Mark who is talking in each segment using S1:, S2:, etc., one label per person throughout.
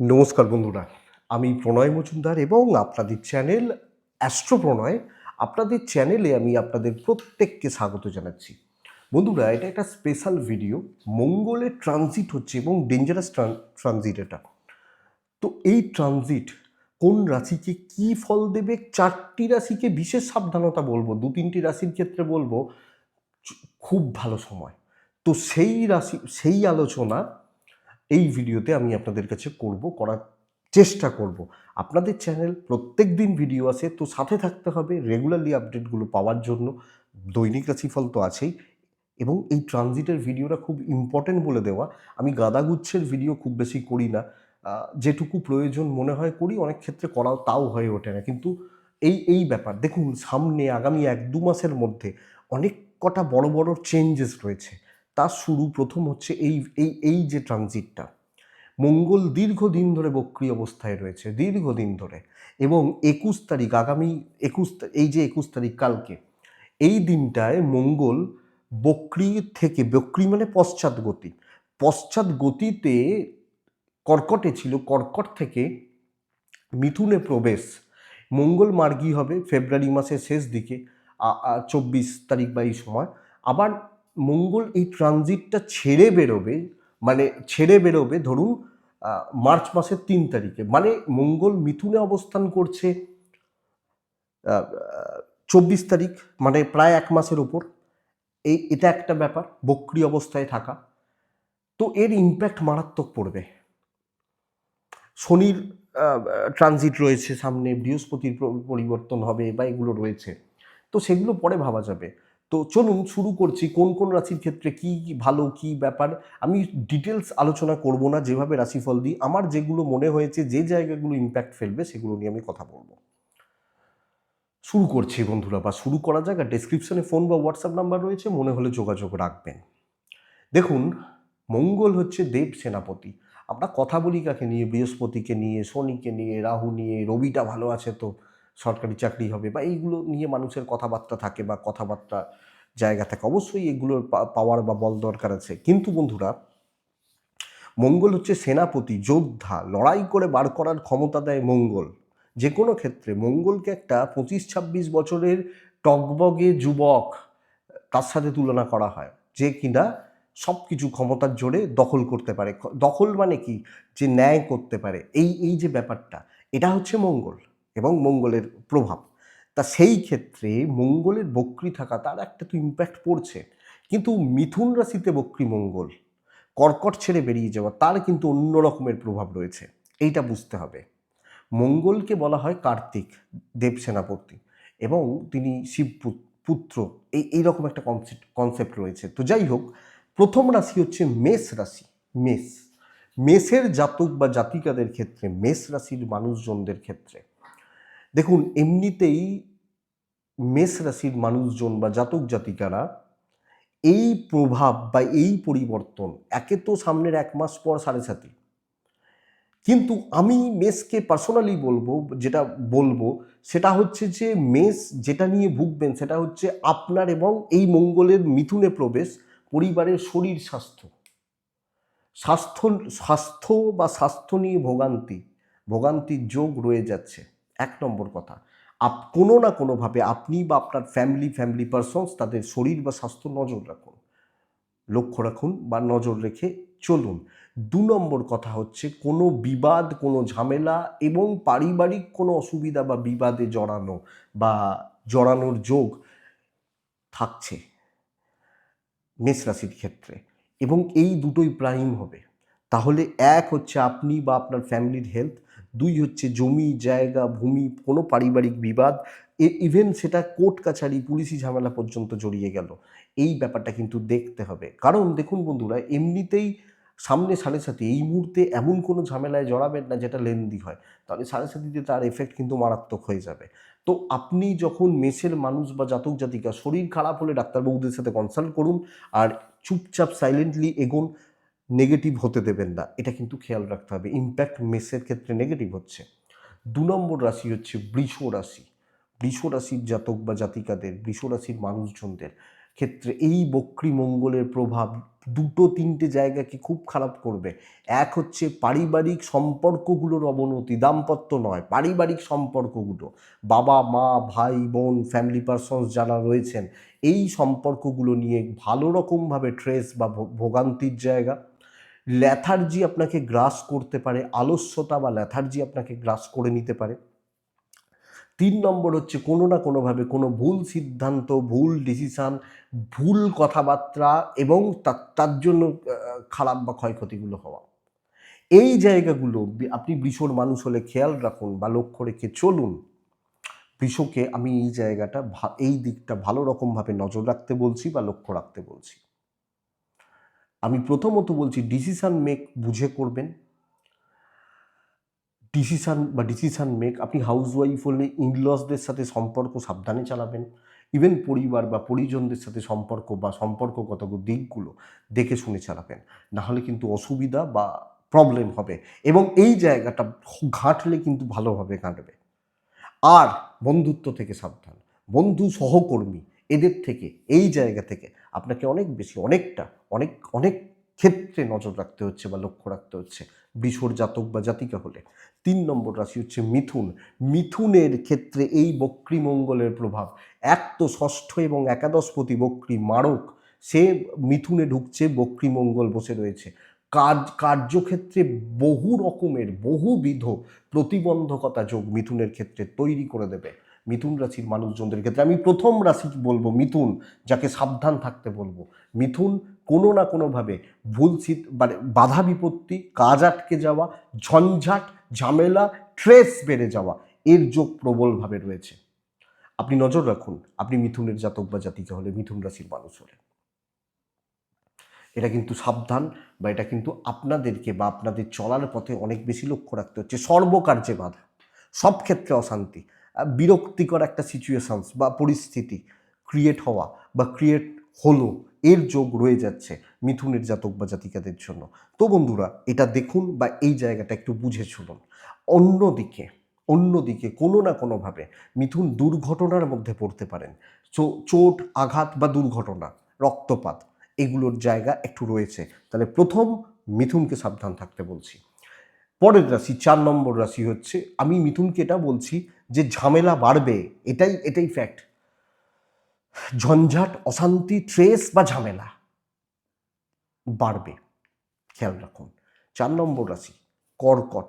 S1: নমস্কার বন্ধুরা, আমি প্রণয় মজুমদার এবং আপনাদের চ্যানেল অ্যাস্ট্রো প্রণয় আপনাদের চ্যানেলে আমি আপনাদের প্রত্যেককে স্বাগত জানাচ্ছি। বন্ধুরা, এটা একটা স্পেশাল ভিডিও। মঙ্গলের ট্রানজিট হচ্ছে এবং ডেঞ্জারাস ট্রানজিট এটা। তো এই ট্রানজিট কোন রাশিকে কি ফল দেবে? চারটি রাশিকে বিশেষ সাবধানতা বলব, দু তিনটি রাশির ক্ষেত্রে বলব, খুব ভালো সময়। তো সেই রাশি, সেই আলোচনা এই ভিডিওতে আমি আপনাদের কাছে করব, করার চেষ্টা করব। আপনাদের চ্যানেল প্রত্যেক দিন ভিডিও আছে, তো সাথে থাকতে হবে রেগুলারলি আপডেটগুলো পাওয়ার জন্য। দৈনিক রাশিফল তো আছেই। এবং এই ট্রানজিটের ভিডিওটা খুব ইম্পর্টেন্ট বলে দেওয়া। আমি গাদাগুচ্ছের ভিডিও খুব বেশি করি না। যেটুকু প্রয়োজন মনে হয় করি, অনেক ক্ষেত্রে করাও তাও হয়ে ওঠে না। কিন্তু এই এই ব্যাপার, দেখুন সামনে আগামী এক দু মাসের মধ্যে অনেক কটা বড় বড় চেঞ্জেস রয়েছে। তার শুরু প্রথম হচ্ছে এই এই এই যে ট্রানজিটটা। মঙ্গল দীর্ঘদিন ধরে বক্রি অবস্থায় রয়েছে, দীর্ঘদিন ধরে। এবং একুশ তারিখ, আগামী একুশ এই যে একুশ তারিখ কালকে, এই দিনটায় মঙ্গল বক্রি থেকে, বক্রি মানে পশ্চাৎ গতি, পশ্চাৎ গতিতে কর্কটে ছিল, কর্কট থেকে মিথুনে প্রবেশ। মঙ্গল মার্গী হবে ফেব্রুয়ারি মাসের শেষ দিকে চব্বিশ তারিখ বা এই সময়। আবার মঙ্গল এই ট্রানজিটটা ছেড়ে বেরোবে মানে ছেড়ে বেরোবে ধরুন মার্চ মাসের তিন তারিখে। মানে মঙ্গল মিথুনে অবস্থান করছে চব্বিশ তারিখ মানে প্রায় এক মাসের ওপর। এই, এটা একটা ব্যাপার, বক্রি অবস্থায় থাকা। তো এর ইম্প্যাক্ট মারাত্মক পড়বে। শনির ট্রানজিট রয়েছে সামনে, বৃহস্পতির পরিবর্তন হবে বা এগুলো রয়েছে। তো সেগুলো পরে ভাবা যাবে। তো চলুন শুরু করছি, কোন কোন রাশির ক্ষেত্রে কি ভালো, কি ব্যাপার? আমি ডিটেলস আলোচনা করব না, যেভাবে রাশিফল দিই। আমার যেগুলো মনে হয়েছে, যে জায়গাগুলো ইম্প্যাক্ট ফেলবে, সেগুলো নিয়ে আমি কথা বলব। শুরু করছি বন্ধুরা, বা শুরু করা যাক, আর ডেসক্রিপশনে ফোন বা হোয়াটসঅ্যাপ নাম্বার রয়েছে, মনে হলে যোগাযোগ রাখবেন। দেখুন, মঙ্গল হচ্ছে দেব সেনাপতি। আমরা কথা বলি কাকে নিয়ে? বৃহস্পতিকে নিয়ে, শনিকে নিয়ে, রাহু নিয়ে, রবিটা ভালো আছে তো। সরকারি চাকরি হবে বা এইগুলো নিয়ে মানুষের কথাবার্তা থাকে বা কথাবার্তা জায়গা থাকে, অবশ্যই এগুলোর পাওয়ার বা বল দরকার আছে। কিন্তু বন্ধুরা, মঙ্গল হচ্ছে সেনাপতি, যোদ্ধা, লড়াই করে বার করার ক্ষমতা দেয় মঙ্গল। যে কোনো ক্ষেত্রে মঙ্গলকে একটা পঁচিশ ছাব্বিশ বছরের টকবগে যুবক তার সাথে তুলনা করা হয়, যে কিনা সব কিছু ক্ষমতার জোরে দখল করতে পারে। দখল মানে কি? যে ন্যায় করতে পারে। এই এই যে ব্যাপারটা, এটা হচ্ছে মঙ্গল। এবং মঙ্গলের প্রভাব। তা সেই ক্ষেত্রে মঙ্গলের বক্রি থাকা তার একটা তো ইম্প্যাক্ট পড়ছে। কিন্তু মিথুন রাশিতে বক্রি মঙ্গল, কর্কট ছেড়ে বেরিয়ে যাওয়া, তার কিন্তু অন্য রকমের প্রভাব রয়েছে। এইটা বুঝতে হবে। মঙ্গলকে বলা হয় কার্তিক, দেব সেনাপতি এবং তিনি শিব পুত্র। এই এইরকম একটা কনসেপ্ট কনসেপ্ট রয়েছে। তো যাই হোক, প্রথম রাশি হচ্ছে মেষ রাশি, মেষ। মেষের জাতক বা জাতিকাদের ক্ষেত্রে, মেষ রাশির মানুষজনদের ক্ষেত্রে দেখুন, এমনিতেই মেষ রাশির মানুষজন বা জাতক জাতিকারা এই প্রভাব বা এই পরিবর্তন একে তো সামনের এক মাস পর সাড়ে সাতি। কিন্তু আমি মেসকে পার্সোনালি বলব, যেটা বলব, সেটা হচ্ছে যে মেস যেটা নিয়ে ভুগবেন সেটা হচ্ছে আপনার এবং এই মঙ্গলের মিথুনে প্রবেশ, পরিবারের শরীর স্বাস্থ্য। স্বাস্থ্য স্বাস্থ্য বা স্বাস্থ্য নিয়ে ভোগান্তি, ভোগান্তির যোগ রয়ে যাচ্ছে। এক নম্বর কথা। আপ, কোনো না কোনোভাবে আপনি বা আপনার ফ্যামিলি ফ্যামিলি পারসনস তাদের শরীর বা স্বাস্থ্য নজর রাখুন। লক্ষ্য রাখুন বা নজর রেখে চলুন। দু নম্বর কথা হচ্ছে কোনো বিবাদ, কোনো ঝামেলা এবং পারিবারিক কোনো অসুবিধা বা বিবাদে জড়ানো বা জড়ানোর যোগ থাকছে মেষ রাশির ক্ষেত্রে এবং এই দুটোই প্রাইম হবে। তাহলে এক হচ্ছে আপনি বা আপনার ফ্যামিলির হেলথ দুই হচ্ছে জমি, জায়গা, ভূমি, কোনো পারিবারিক বিবাদ। ইভেন সেটা কোর্ট কাছারি, পুলিশি ঝামেলা পর্যন্ত জড়িয়ে গেল। এই ব্যাপারটা কিন্তু দেখতে হবে। কারণ দেখুন বন্ধুরা, এমনিতেই সামনে সাড়ে সাথে এই মুহূর্তে এমন কোনো ঝামেলায় জড়াবেন না যেটা লেন্দি হয়। তাহলে সাড়ে সাথীতে তার এফেক্ট কিন্তু মারাত্মক হয়ে যাবে। তো আপনি যখন মেসের মানুষ বা জাতক জাতিকা, শরীর খারাপ হলে ডাক্তারবাবুদের সাথে কনসাল্ট করুন আর চুপচাপ সাইলেন্টলি এগোন। নেগেটিভ হতে দেবেন না। এটা কিন্তু খেয়াল রাখতে হবে। ইম্প্যাক্ট মেসের ক্ষেত্রে নেগেটিভ হচ্ছে। দু নম্বর রাশি হচ্ছে বৃষ রাশি। বৃষ রাশির জাতক বা জাতিকাদের, বৃষ রাশির মানুষজনদের ক্ষেত্রে এই বক্রী মঙ্গলের প্রভাব দুটো তিনটে জায়গাকে খুব খারাপ করবে। এক হচ্ছে পারিবারিক সম্পর্কগুলোর অবনতি, দাম্পত্য নয়, পারিবারিক সম্পর্কগুলো। বাবা, মা, ভাই, বোন ফ্যামিলি পারসনস যারা রয়েছেন, এই সম্পর্কগুলো নিয়ে ভালো রকমভাবে ট্রেস বা ভোগান্তির জায়গা। ল্যাথার্জি আপনাকে গ্রাস করতে পারে, আলস্যতা বা ল্যাথার্জি আপনাকে গ্রাস করে নিতে পারে। তিন নম্বর হচ্ছে কোনো না কোনোভাবে কোনো ভুল সিদ্ধান্ত, ভুল ডিসিশান ভুল কথাবার্তা এবং তার জন্য খারাপ বা ক্ষয়ক্ষতিগুলো হওয়া। এই জায়গাগুলো আপনি বৃষর মানুষ হলে খেয়াল রাখুন বা লক্ষ্য রেখে চলুন। বৃষকে আমি এই জায়গাটা এই দিকটা ভালো রকমভাবে নজর রাখতে বলছি বা লক্ষ্য রাখতে বলছি। আমি প্রথমত বলছি ডিসিশান মেক বুঝে করবেন। ডিসিশান বা ডিসিশান মেক আপনি হাউস ওয়াইফ হলে ইনলসদের সাথে সম্পর্ক সাবধানে চালাবেন। ইভেন পরিবার বা পরিজনদের সাথে সম্পর্ক বা সম্পর্কগত দিকগুলো দেখে শুনে চালাবেন। নাহলে কিন্তু অসুবিধা বা প্রবলেম হবে এবং এই জায়গাটা ঘাঁটলে কিন্তু ভালোভাবে ঘাঁটবে। আর বন্ধুত্ব থেকে সাবধান। বন্ধু সহকর্মী, এদের থেকে, এই জায়গা থেকে আপনাকে অনেক বেশি, অনেকটা, অনেক অনেক ক্ষেত্রে নজর রাখতে হচ্ছে বা লক্ষ্য রাখতে হচ্ছে বৃষর জাতক বা জাতিকা হলে। তিন নম্বর রাশি হচ্ছে মিথুন। মিথুনের ক্ষেত্রে এই বক্রী মঙ্গলের প্রভাব, এক তো ষষ্ঠ এবং একাদশপতি বক্রী মারক, সে মিথুনে ঢুকছে বক্রী মঙ্গল বসে রয়েছে। কাজ কার্যক্ষেত্রে বহু রকমের, বহুবিধ প্রতিবন্ধকতা যোগ মিথুনের ক্ষেত্রে তৈরি করে দেবে। মিথুন রাশির মানুষজনদের ক্ষেত্রে আমি প্রথম রাশি বলব মিথুন, যাকে সাবধান থাকতে বলব। মিথুন কোনো না কোনোভাবে ভুল মানে বাধা বিপত্তি, কাজ আটকে যাওয়া, ঝঞ্ঝাট, ঝামেলা ট্রেস বেড়ে যাওয়া, এর যোগ প্রবলভাবে রয়েছে। আপনি নজর রাখুন, আপনি মিথুনের জাতক বা জাতিকা হলে মিথুন রাশির মানুষ হলে এটা কিন্তু সাবধান বা এটা কিন্তু আপনাদেরকে বা আপনাদের চলার পথে অনেক বেশি লক্ষ্য রাখতে হচ্ছে। সর্বকার্যে বাধা, সব ক্ষেত্রে অশান্তি বিরক্তিকর একটা সিচুয়েশানস বা পরিস্থিতি ক্রিয়েট হওয়া বা ক্রিয়েট হলো, এর যোগ রয়ে যাচ্ছে মিথুনের জাতক বা জাতিকাদের জন্য। তো বন্ধুরা, এটা দেখুন বা এই জায়গাটা একটু বুঝে শুনুন অন্যদিকে অন্যদিকে কোনো না কোনোভাবে মিথুন দুর্ঘটনার মধ্যে পড়তে পারেন। চোট, আঘাত বা দুর্ঘটনা, রক্তপাত, এগুলোর জায়গা একটু রয়েছে। তাহলে প্রথম মিথুনকে সাবধান থাকতে বলছি। পরের রাশি, চার নম্বর রাশি হচ্ছে, আমি মিথুনকে এটা বলছি যে ঝামেলা বাড়বে, এটাই এটাই ফ্যাক্ট ঝঞ্ঝাট, অশান্তি ট্রেস বা ঝামেলা বাড়বে। খেয়াল রাখুন। চার নম্বর রাশি, কর্কট।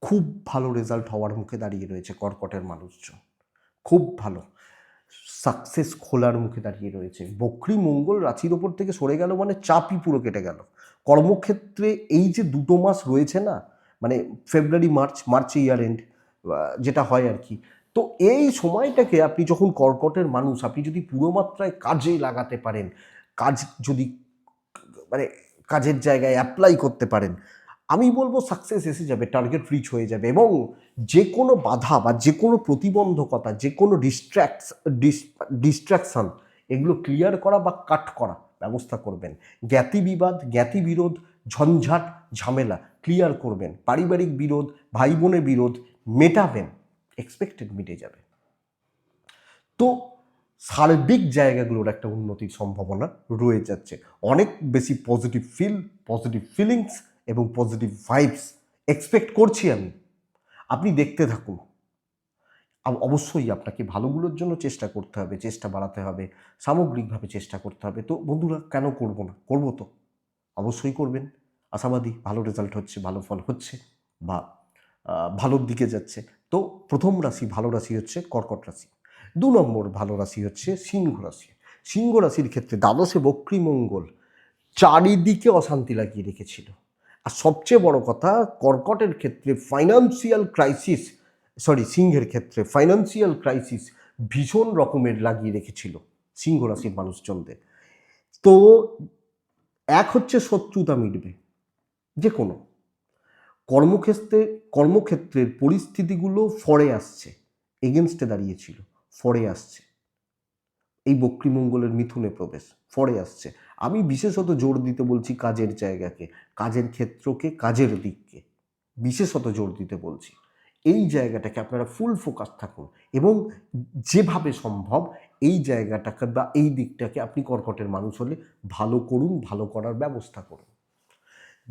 S1: খুব ভালো রেজাল্ট হওয়ার মুখে দাঁড়িয়ে রয়েছে কর্কটের মানুষজন। খুব ভালো। সাকসেস খোলার মুখে দাঁড়িয়ে রয়েছে। বক্রী মঙ্গল রাশির ওপর থেকে সরে গেল মানে চাপই পুরো কেটে গেল। কর্মক্ষেত্রে এই যে দুটো মাস রয়েছে না মানে ফেব্রুয়ারি মার্চ মার্চে ইয়ার এন্ড যেটা হয় আর কি। তো এই সময়টাকে আপনি যখন কর্কটের মানুষ, আপনি যদি পুরো মাত্রায় কাজে লাগাতে পারেন, কাজ যদি মানে কাজের জায়গায় অ্যাপ্লাই করতে পারেন, আমি বলব সাকসেস এসে যাবে টার্গেট রিচ হয়ে যাবে এবং যে কোনো বাধা বা যে কোনো প্রতিবন্ধকতা যে কোনো ডিস্ট্র্যাক্স ডিস্ট্রাকশন এগুলো ক্লিয়ার করা বা কাট করা ব্যবস্থা করবেন। জ্ঞাতি বিবাদ, জ্ঞাতি বিরোধ, ঝঞ্ঝাট, ঝামেলা ক্লিয়ার করবেন। পারিবারিক বিরোধ ভাই বোনের বিরোধ মেটাবেন এক্সপেক্টেড মিটে যাবে। তো সার্বিক জায়গাগুলোর একটা উন্নতির সম্ভাবনা রয়ে যাচ্ছে। অনেক বেশি পজিটিভ ফিল পজিটিভ ফিলিংস এবং পজিটিভ ভাইবস এক্সপেক্ট করছি আমি। আপনি দেখতে থাকুন। অবশ্যই আপনাকে ভালোগুলোর জন্য চেষ্টা করতে হবে, চেষ্টা বাড়াতে হবে, সামগ্রিকভাবে চেষ্টা করতে হবে। তো বন্ধুরা, কেন করব না? করব তো। অবশ্যই করবেন। আশাবাদী, ভালো রেজাল্ট হচ্ছে, ভালো ফল হচ্ছে বা ভালোর দিকে যাচ্ছে। তো প্রথম রাশি ভালো রাশি হচ্ছে কর্কট রাশি। দু নম্বর ভালো রাশি হচ্ছে সিংহ রাশি। সিংহ রাশির ক্ষেত্রে দ্বাদশে বক্রী মঙ্গল চারিদিকে অশান্তি লাগিয়ে রেখেছিল। আর সবচেয়ে বড় কথা, কর্কটের ক্ষেত্রে ফাইন্যান্সিয়াল ক্রাইসিস সরি সিংহের ক্ষেত্রে ফাইন্যান্সিয়াল ক্রাইসিস ভীষণ রকমের লাগিয়ে রেখেছিল সিংহ রাশির মানুষজনদের। তো এক হচ্ছে শত্রুতা মিটবে যে কোনো কর্মক্ষেত্রে, কর্মক্ষেত্রের পরিস্থিতিগুলো ফরে আসছে এগেনস্টে দাঁড়িয়েছিল, ফরে আসছে। এই বক্রিমঙ্গলের মিথুনে প্রবেশ, ফরে আসছে। আমি বিশেষত জোর দিতে বলছি কাজের জায়গাকে, কাজের ক্ষেত্রকে, কাজের দিককে। বিশেষত জোর দিতে বলছি। এই জায়গাটাকে আপনারা ফুল ফোকাস থাকুন এবং যেভাবে সম্ভব এই জায়গাটাকে বা এই দিকটাকে আপনি কর্কটের মানুষ হলে ভালো করুন, ভালো করার ব্যবস্থা করুন।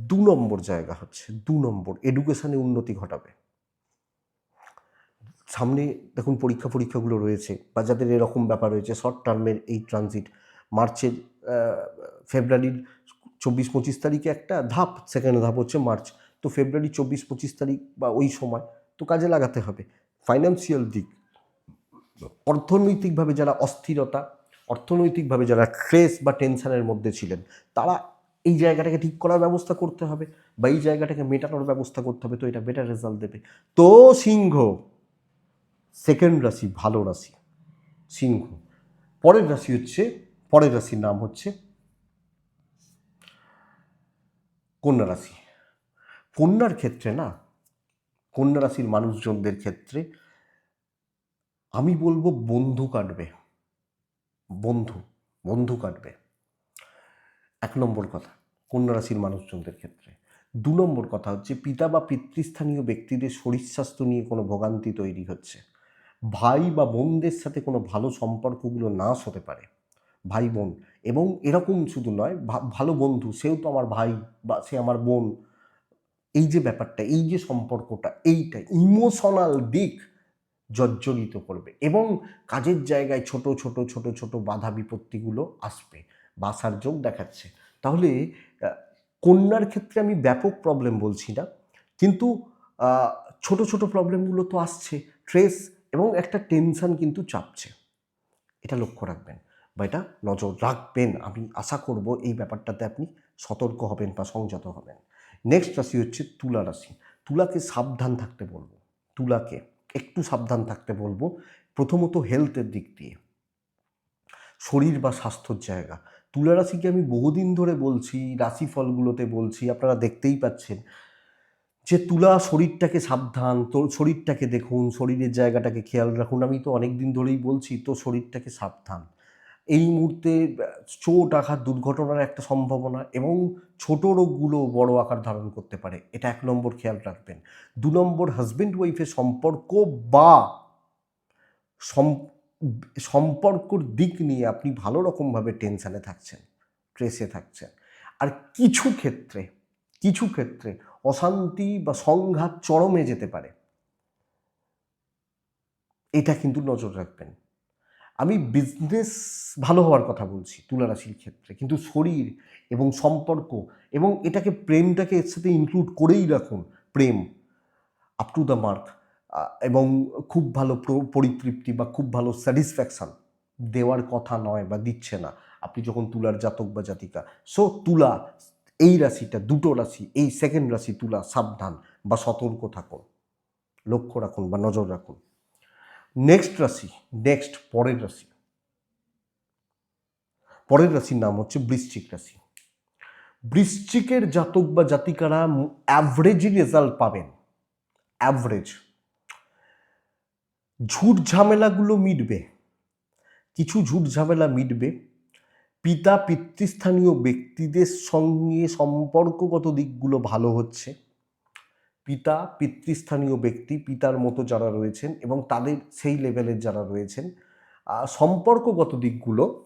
S1: দু নম্বর জায়গা হচ্ছে, দু নম্বর এডুকেশানে উন্নতি ঘটাবে। সামনে দেখুন পরীক্ষা পরীক্ষাগুলো রয়েছে, বা যাদের এরকম ব্যাপার রয়েছে শর্ট টার্মের এই ট্রানজিট মার্চের ফেব্রুয়ারির চব্বিশ পঁচিশ তারিখে একটা ধাপ সেকেন্ড ধাপ হচ্ছে মার্চ। তো ফেব্রুয়ারি চব্বিশ পঁচিশ তারিখ বা ওই সময় তো কাজে লাগাতে হবে। ফাইন্যান্সিয়াল দিক, অর্থনৈতিকভাবে যারা অস্থিরতা, অর্থনৈতিকভাবে যারা স্ট্রেস বা টেনশনের মধ্যে ছিলেন, তারা এই জায়গাটাকে ঠিক করার ব্যবস্থা করতে হবে বা এই জায়গাটাকে মেটানোর ব্যবস্থা করতে হবে, তো এটা বেটার রেজাল্ট দেবে। তো সিংহ সেকেন্ড রাশি, ভালো রাশি, সিংহ। পরের রাশি হচ্ছে, পরের রাশির নাম হচ্ছে কন্যা রাশি। কন্যার ক্ষেত্রে না, কন্যা রাশির মানুষজনদের ক্ষেত্রে আমি বলব বন্ধু কাটবে। বন্ধু বন্ধু কাটবে। এক নম্বর কথা কন্যা রাশির মানুষজনদের ক্ষেত্রে। দু নম্বর কথা হচ্ছে, পিতা বা পিতৃস্থানীয় ব্যক্তিদের শরীর স্বাস্থ্য নিয়ে কোনো ভোগান্তি তৈরি হচ্ছে। ভাই বা বোনদের সাথে কোনো ভালো সম্পর্কগুলো নাশ হতে পারে। ভাই, বোন, এবং এরকম শুধু নয় ভালো বন্ধু, সেও তো আমার ভাই বা সে আমার বোন। এই যে ব্যাপারটা, এই যে সম্পর্কটা, এইটা ইমোশনাল দিক জর্জরিত করবে এবং কাজের জায়গায় ছোট ছোট ছোট ছোট বাধা বিপত্তিগুলো আসবে। বাসার যোগ দেখাচ্ছে। তাহলে কন্যার ক্ষেত্রে আমি ব্যাপক প্রবলেম বলছি না, কিন্তু ছোট ছোট প্রবলেমগুলো তো আসছে ট্রেস এবং একটা টেনশন কিন্তু চাপছে। এটা লক্ষ্য রাখবেন বা এটা নজর রাখবেন। আমি আশা করব এই ব্যাপারটাতে আপনি সতর্ক হবেন বা সংযত হবেন। নেক্সট রাশি হচ্ছে তুলা রাশি। তুলাকে সাবধান থাকতে বলব। তুলাকে একটু সাবধান থাকতে বলব। প্রথমত হেলথের দিক দিয়ে। শরীর বা স্বাস্থ্যর জায়গা। তুলা রাশিকে আমি বহুদিন ধরে বলছি, রাশিফলগুলোতে বলছি, আপনারা দেখতেই পাচ্ছেন যে তুলা শরীরটাকে সাবধান তোর শরীরটাকে দেখুন, শরীরের জায়গাটাকে খেয়াল রাখুন, আমি তো অনেক দিন ধরেই বলছি, তো শরীরটাকে সাবধান। এই মুহূর্তে চোট আঘাত দুর্ঘটনার একটা সম্ভাবনা এবং ছোট রোগগুলো বড় আকার ধারণ করতে পারে, এটা এক নম্বর খেয়াল রাখবেন। দু নম্বর হাজব্যান্ড ওয়াইফের সম্পর্ক বা সম্পর্কর দিক নিয়ে আপনি ভালো রকমভাবে টেনশানে থাকছেন স্ট্রেসে থাকছেন। আর কিছু ক্ষেত্রে কিছু ক্ষেত্রে অশান্তি বা সংঘাত চরমে যেতে পারে। এটা কিন্তু নজর রাখবেন। আমি বিজনেস ভালো হওয়ার কথা বলছি তুলা রাশির ক্ষেত্রে। কিন্তু শরীর এবং সম্পর্ক এবং এটাকে প্রেমটাকে এর সাথে ইনক্লুড করেই রাখুন, প্রেম। আপ টু দ্য মার্ক এবং খুব ভালো পরিতৃপ্তি বা খুব ভালো স্যাটিসফ্যাকশন দেওয়ার কথা নয় বা দিচ্ছে না। আপনি যখন তুলার জাতক বা জাতিকা সো তুলা, এই রাশিটা, দুটো রাশি, এই সেকেন্ড রাশি তুলা, সাবধান বা সতর্ক থাকুন, লক্ষ্য রাখুন বা নজর রাখুন। নেক্সট রাশি নেক্সট পরের রাশি। পরের রাশির নাম হচ্ছে বৃশ্চিক রাশি। বৃশ্চিকের জাতক বা জাতিকারা অ্যাভারেজই রেজাল্ট পাবেন। অ্যাভারেজ ঝুট ঝামেলাগুলো মিটবে। কিছু ঝুট ঝামেলা মিটবে। পিতা পিতৃস্থানীয় ব্যক্তিদের সঙ্গে সম্পর্কগত দিকগুলো ভালো হচ্ছে। পিতা পিতৃস্থানীয় ব্যক্তি, পিতার মতো যারা রয়েছেন এবং তাদের সেই লেভেলের যারা রয়েছেন সম্পর্কগত দিকগুলো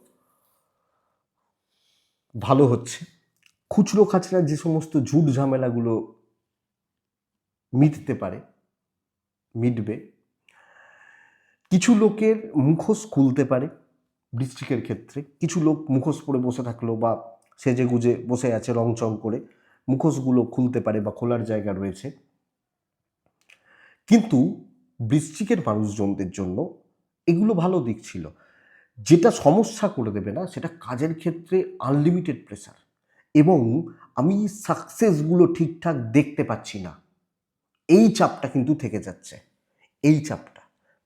S1: ভালো হচ্ছে। খুচরো খাচরা যে সমস্ত ঝুট ঝামেলাগুলো মিটতে পারে, মিটবে। কিছু লোকের মুখোশ খুলতে পারে বৃষ্টিকের ক্ষেত্রে। কিছু লোক মুখোশ পরে বসে থাকল বা সেজে গুজে বসে আছে রং চং করে মুখোশগুলো খুলতে পারে বা খোলার জায়গা রয়েছে। কিন্তু বৃশ্চিকের মানুষজনদের জন্য এগুলো ভালো দিক ছিল। যেটা সমস্যা করে দেবে না, সেটা কাজের ক্ষেত্রে আনলিমিটেড প্রেসার এবং আমি সাকসেসগুলো ঠিকঠাক দেখতে পাচ্ছি না। এই চাপটা কিন্তু থেকে যাচ্ছে। এই চাপটা।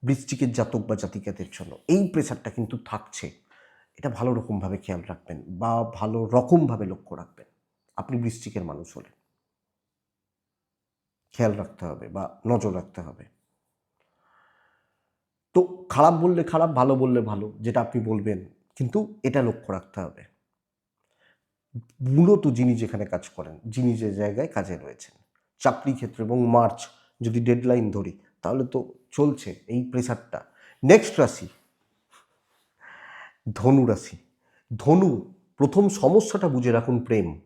S1: বৃশ্চিকের জাতক বা জাতিকাদের জন্য। এই প্রেশারটা কিন্তু থাকছে। এটা ভালো রকমভাবে খেয়াল রাখবেন বা ভালো রকমভাবে লক্ষ্য রাখবেন। আপনি বৃষ্টিকের মানুষ হলে। খেয়াল রাখতে হবে বা নজর রাখতে হবে। তো খারাপ বললে খারাপ, ভালো বললে ভালো, যেটা আপনি বলবেন, কিন্তু এটা লক্ষ্য রাখতে হবে। মূলত যিনি যেখানে কাজ করেন, যিনি যে জায়গায় কাজে রয়েছেন, চাকরি ক্ষেত্রে এবং মার্চ যদি ডেডলাইন ধরি, তাহলে তো চলছে এই প্রেসারটা। নেক্সট রাশি, ধনু রাশি। ধনু, প্রথম সমস্যাটা বুঝে রাখুন প্রেম।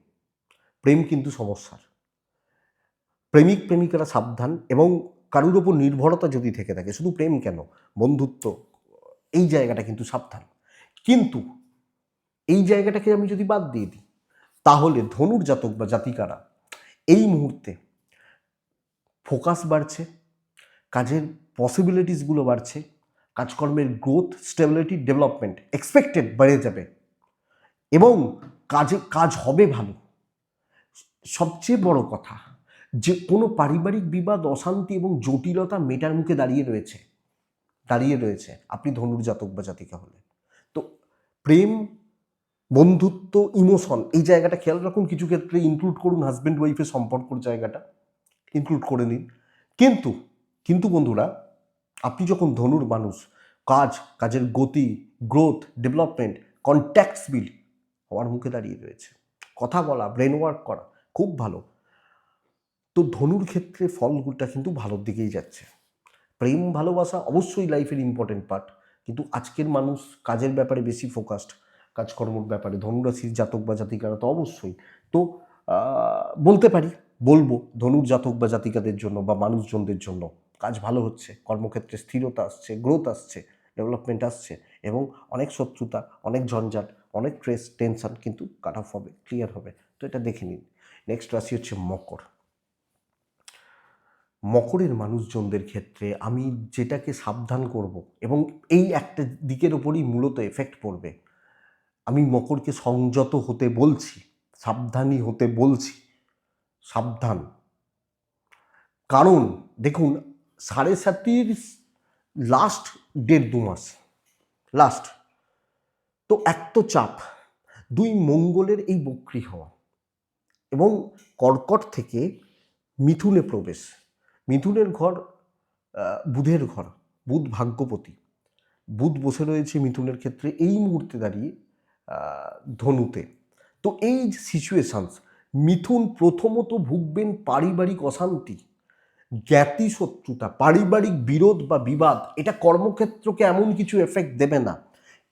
S1: প্রেম কিন্তু সমস্যার। প্রেমিক, প্রেমিকারা সাবধান এবং কারুর ওপর নির্ভরতা যদি থেকে থাকে, শুধু প্রেম কেন? বন্ধুত্ব, এই জায়গাটা কিন্তু সাবধান। কিন্তু এই জায়গাটাকে আমি যদি বাদ দিয়ে দিই, তাহলে ধনুর জাতক বা জাতিকারা এই মুহূর্তে ফোকাস বাড়ছে কাজের পসিবিলিটিসগুলো বাড়ছে, কাজকর্মের গ্রোথ স্টেবিলিটি ডেভেলপমেন্ট এক্সপেক্টেড বেড়ে যাবে এবং কাজে, কাজ হবে ভালো। সবচেয়ে বড় কথা, যে কোনো পারিবারিক বিবাদ, অশান্তি এবং জটিলতা মেটার মুখে দাঁড়িয়ে রয়েছে দাঁড়িয়ে রয়েছে। আপনি ধনুর জাতক বা জাতিকা হলে তো প্রেম, বন্ধুত্ব ইমোশন এই জায়গাটা খেয়াল রাখুন, কিছু ক্ষেত্রে ইনক্লুড করুন হাজব্যান্ড ওয়াইফের সম্পর্কর জায়গাটা ইনক্লুড করে নিন। কিন্তু কিন্তু বন্ধুরা, আপনি যখন ধনুর মানুষ, কাজ, কাজের গতি গ্রোথ ডেভেলপমেন্ট কন্ট্যাক্টস বিল হওয়ার মুখে দাঁড়িয়ে রয়েছে। কথা বলা ব্রেন ওয়ার্ক করা খুব ভালো। তো ধনুর ক্ষেত্রে ফলগুলোটা কিন্তু ভালোর দিকেই যাচ্ছে। প্রেম, ভালোবাসা অবশ্যই লাইফের ইম্পর্টেন্ট পার্ট কিন্তু আজকের মানুষ কাজের ব্যাপারে বেশি ফোকাসড কাজকর্মর ব্যাপারে। ধনুরাশির জাতক বা জাতিকারা তো অবশ্যই। তো বলতে পারি, বলব, ধনুর জাতক বা জাতিকাদের জন্য বা মানুষজনদের জন্য কাজ ভালো হচ্ছে, কর্মক্ষেত্রে স্থিরতা আসছে গ্রোথ আসছে ডেভেলপমেন্ট আসছে এবং অনেক শত্রুতা, অনেক ঝঞ্ঝাট, অনেক স্ট্রেস টেনশন কিন্তু কাট অফ হবে ক্লিয়ার হবে। তো এটা দেখে নিন। নেক্সট রাশি হচ্ছে মকর। মকরের মানুষজনদের ক্ষেত্রে আমি যেটাকে সাবধান করব এবং এই একটা দিকের ওপরই মূলত এফেক্ট পড়বে। আমি মকরকে সংযত হতে বলছি, সাবধানী হতে বলছি, সাবধান। কারণ দেখুন সাড়ে সাতির লাস্ট দেড় দু মাস লাস্ট তো এক তো চাপ, দুই মঙ্গলের এই বক্রি হওয়া এবং কর্কট থেকে মিথুনে প্রবেশ। মিথুনের ঘর বুধের ঘর, বুধ ভাগ্যপতি। বুধ বসে রয়েছে মিথুনের ক্ষেত্রে এই মুহূর্তে দাঁড়িয়ে ধনুতে। তো এই সিচুয়েশানস মিথুন প্রথমত ভুগবেন পারিবারিক অশান্তি। জ্ঞাতি শত্রুতা পারিবারিক বিরোধ বা বিবাদ, এটা কর্মক্ষেত্রকে এমন কিছু এফেক্ট দেবে না।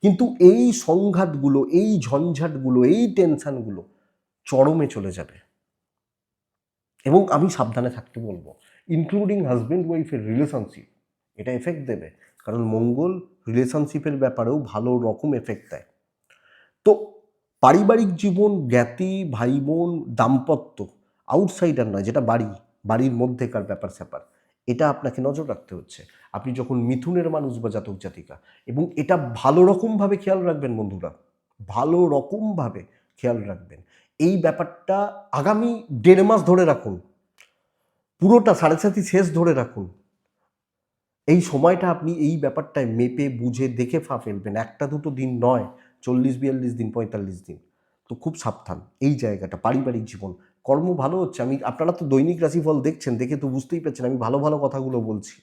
S1: কিন্তু এই সংঘাতগুলো, এই ঝঞ্ঝাটগুলো, এই টেনশানগুলো চরমে চলে যাবে। এবং আমি সাবধানে থাকতে বলব ইনক্লুডিং হাজব্যান্ড ওয়াইফের রিলেশনশিপ এটা এফেক্ট দেবে। কারণ মঙ্গল রিলেশনশিপের ব্যাপারেও ভালো রকম এফেক্ট দেয়। তো পারিবারিক জীবন, জ্ঞাতি ভাই বোন দাম্পত্য আউটসাইডার নয়, যেটা বাড়ি বাড়ির মধ্যেকার ব্যাপার স্যাপার। এটা আপনাকে নজর রাখতে হচ্ছে। আপনি যখন মিথুনের মানুষ বা জাতক জাতিকা, এবং এটা ভালো রকমভাবে খেয়াল রাখবেন বন্ধুরা, ভালো রকমভাবে খেয়াল রাখবেন। এই ব্যাপারটা আগামী দেড় মাস ধরে রাখুন। পুরোটা সাড়ে সাথী শেষ ধরে রাখুন। এই সময়টা আপনি এই ব্যাপারটায় মেপে, বুঝে, দেখে ফা ফেলবেন। একটা দুটো দিন নয়, চল্লিশ বিয়াল্লিশ দিন, পঁয়তাল্লিশ দিন। তো খুব সাবধান। এই জায়গাটা, পারিবারিক জীবন কর্ম ভালো হচ্ছে। আমি, আপনারা তো দৈনিক রাশিফল দেখছেন, দেখে তো বুঝতেই পারছেন, আমি ভালো ভালো কথাগুলো বলছি।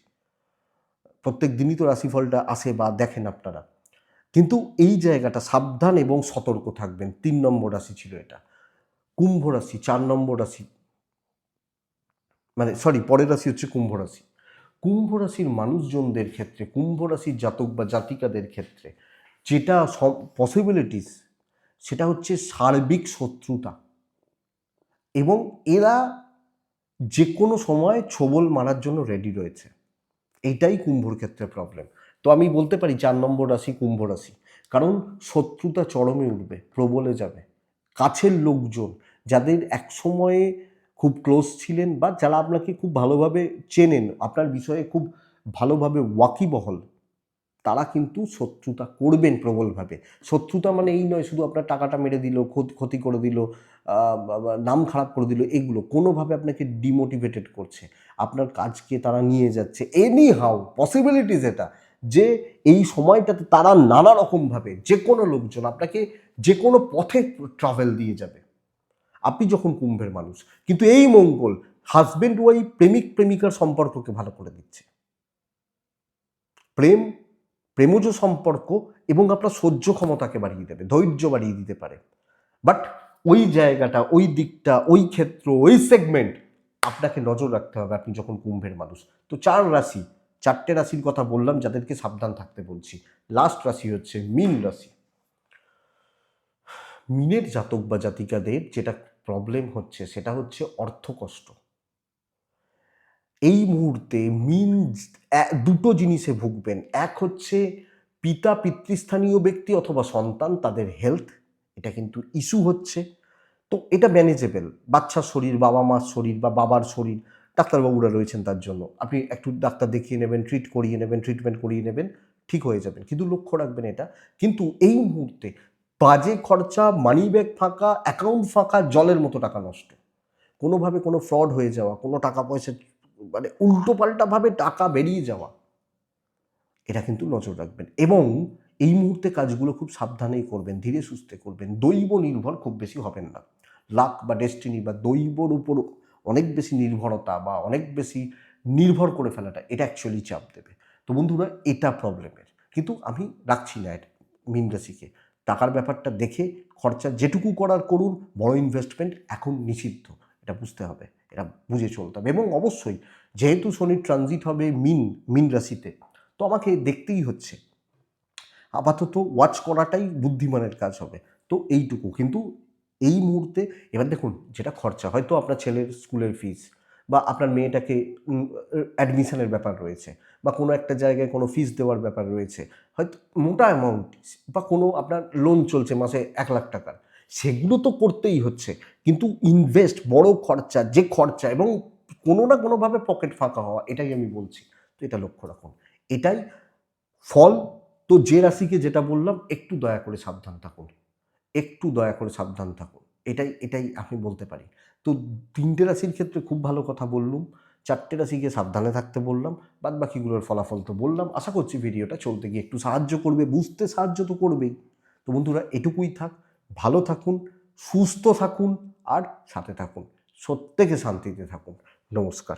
S1: প্রত্যেক দিনই তো রাশিফলটা আসে বা দেখেন আপনারা। কিন্তু এই জায়গাটা সাবধান এবং সতর্ক থাকবেন। তিন নম্বর রাশি ছিল এটা। কুম্ভ রাশি, চার নম্বর রাশি। মানে সরি পরের রাশি হচ্ছে কুম্ভ রাশি। কুম্ভ রাশির মানুষজনদের ক্ষেত্রে, কুম্ভ রাশির জাতক বা জাতিকাদের ক্ষেত্রে, যেটা পসিবিলিটিস সেটা হচ্ছে সার্বিক শত্রুতা। এবং এরা যে কোনো সময় ছোবল মারার জন্য রেডি রয়েছে। এইটাই কুম্ভর ক্ষেত্রে প্রবলেম তো আমি বলতে পারি চার নম্বর রাশি কুম্ভ রাশি। কারণ শত্রুতা চরমে উঠবে, প্রবলে যাবে। কাছের লোকজন যাদের এক সময়ে খুব ক্লোজ ছিলেন বা যারা আপনাকে খুব ভালোভাবে চেনেন, আপনার বিষয়ে খুব ভালোভাবে ওয়াকিবহল তারা কিন্তু শত্রুতা করবেন প্রবলভাবে। শত্রুতা মানে এই নয়, শুধু আপনার টাকাটা মেরে দিল, ক্ষতি- করে দিল নাম খারাপ করে দিল, এগুলো কোনোভাবে আপনাকে ডিমোটিভেটেড করছে। আপনার কাজকে তারা নিয়ে যাচ্ছে। এনি হাউ পসিবিলিটিস এটা যে এই সময়টাতে তারা নানা রকমভাবে যে কোনো লোকজন আপনাকে যে কোনো পথে ট্রাভেল দিয়ে যাবে। আপনি যখন কুম্ভের মানুষ, কিন্তু এই মঙ্গল হাজব্যান্ড ওয়াইফ প্রেমিক, প্রেমিকার সম্পর্ককে ভালো করে দিচ্ছে। প্রেম প্রেমজ সম্পর্ক এবং আপনার সহ্য ক্ষমতাকে বাড়িয়ে দেবে, ধৈর্য বাড়িয়ে দিতে পারে। বাট ওই জায়গাটা, ওই দিকটা, ওই ক্ষেত্র, ওই সেগমেন্ট আপনাকে নজর রাখতে হবে আপনি যখন কুম্ভের মানুষ। তো চার রাশি, চারটে রাশির কথা বললাম, যাদেরকে সাবধান থাকতে বলছি। লাস্ট রাশি হচ্ছে মিন রাশি। মিনের জাতক বা জাতিকাদের যেটা প্রবলেম হচ্ছে, সেটা হচ্ছে অর্থকষ্ট। এই মুহূর্তে মিন দুটো জিনিসে ভুগবেন। এক হচ্ছে পিতা পিতৃস্থানীয় ব্যক্তি অথবা সন্তান, তাদের হেলথ এটা কিন্তু ইস্যু হচ্ছে। তো এটা ম্যানেজেবল বাচ্চার শরীর, বাবা মার শরীর বা বাবার শরীর, ডাক্তারবাবুরা রয়েছেন তার জন্য। আপনি একটু ডাক্তার দেখিয়ে নেবেন ট্রিট করিয়ে নেবেন ট্রিটমেন্ট করিয়ে নেবেন, ঠিক হয়ে যাবেন। কিন্তু লক্ষ্য রাখবেন এটা। কিন্তু এই মুহূর্তে বাজে খরচা মানি ব্যাগ ফাঁকা অ্যাকাউন্ট ফাঁকা, জলের মতো টাকা নষ্ট। কোনোভাবে কোনো ফ্রড হয়ে যাওয়া, কোনো টাকা পয়সা মানে উল্টোপাল্টাভাবে টাকা বেরিয়ে যাওয়া, এটা কিন্তু নজর রাখবেন। এবং এই মুহূর্তে কাজগুলো খুব সাবধানেই করবেন, ধীরে সুস্থে করবেন। দৈব নির্ভর খুব বেশি হবেন না। লাক বা ডেস্টিনি বা দৈবর উপর অনেক বেশি নির্ভরতা বা অনেক বেশি নির্ভর করে ফেলাটা, এটা অ্যাকচুয়ালি চাপ দেবে। তো বন্ধুরা, এটা প্রবলেমের কিন্তু আমি রাখছি না মিন রাশিকে। টাকার ব্যাপারটা দেখে খরচা যেটুকু করার করুন, বড় ইনভেস্টমেন্ট এখন নিষিদ্ধ, এটা বুঝতে হবে। এটা বুঝে চলতে হবে এবং অবশ্যই যেহেতু শনির ট্রানজিট হবে মিন মিন রাশিতে, তো আমাকে দেখতেই হচ্ছে। আপাতত ওয়াচ করাটাই বুদ্ধিমানের কাজ হবে। তো এইটুকু। কিন্তু এই মুহূর্তে এবার দেখুন, যেটা খরচা, হয়তো আপনার ছেলের স্কুলের ফিস বা আপনার মেয়েটাকে অ্যাডমিশনের ব্যাপার রয়েছে বা কোনো একটা জায়গায় কোনো ফিস দেওয়ার ব্যাপার রয়েছে, হয়তো মোটা অ্যামাউন্ট বা কোনো আপনার লোন চলছে মাসে এক লাখ টাকার। সেগুলো তো করতেই হচ্ছে। কিন্তু ইনভেস্ট বড় খরচা, যে খরচা এবং কোনো না কোনোভাবে পকেট ফাঁকা হওয়া, এটাই আমি বলছি। তো এটা লক্ষ্য রাখুন। এটাই ফল। তো যে রাশিকে যেটা বললাম, একটু দয়া করে সাবধান থাকুন। একটু দয়া করে সাবধান থাকুন। এটাই এটাই আমি বলতে পারি। তো তিনটে রাশির ক্ষেত্রে খুব ভালো কথা বললুম। চারটে রাশিকে সাবধানে থাকতে বললাম। বাদ বাকিগুলোর ফলাফল তো বললাম। আশা করছি ভিডিওটা চলতে গিয়ে একটু সাহায্য করবে, বুঝতে সাহায্য তো করবেই। তো বন্ধুরা, এটুকুই থাক। ভালো থাকুন সুস্থ থাকুন আর সাথে থাকুন। প্রত্যেকে শান্তিতে থাকুন। নমস্কার।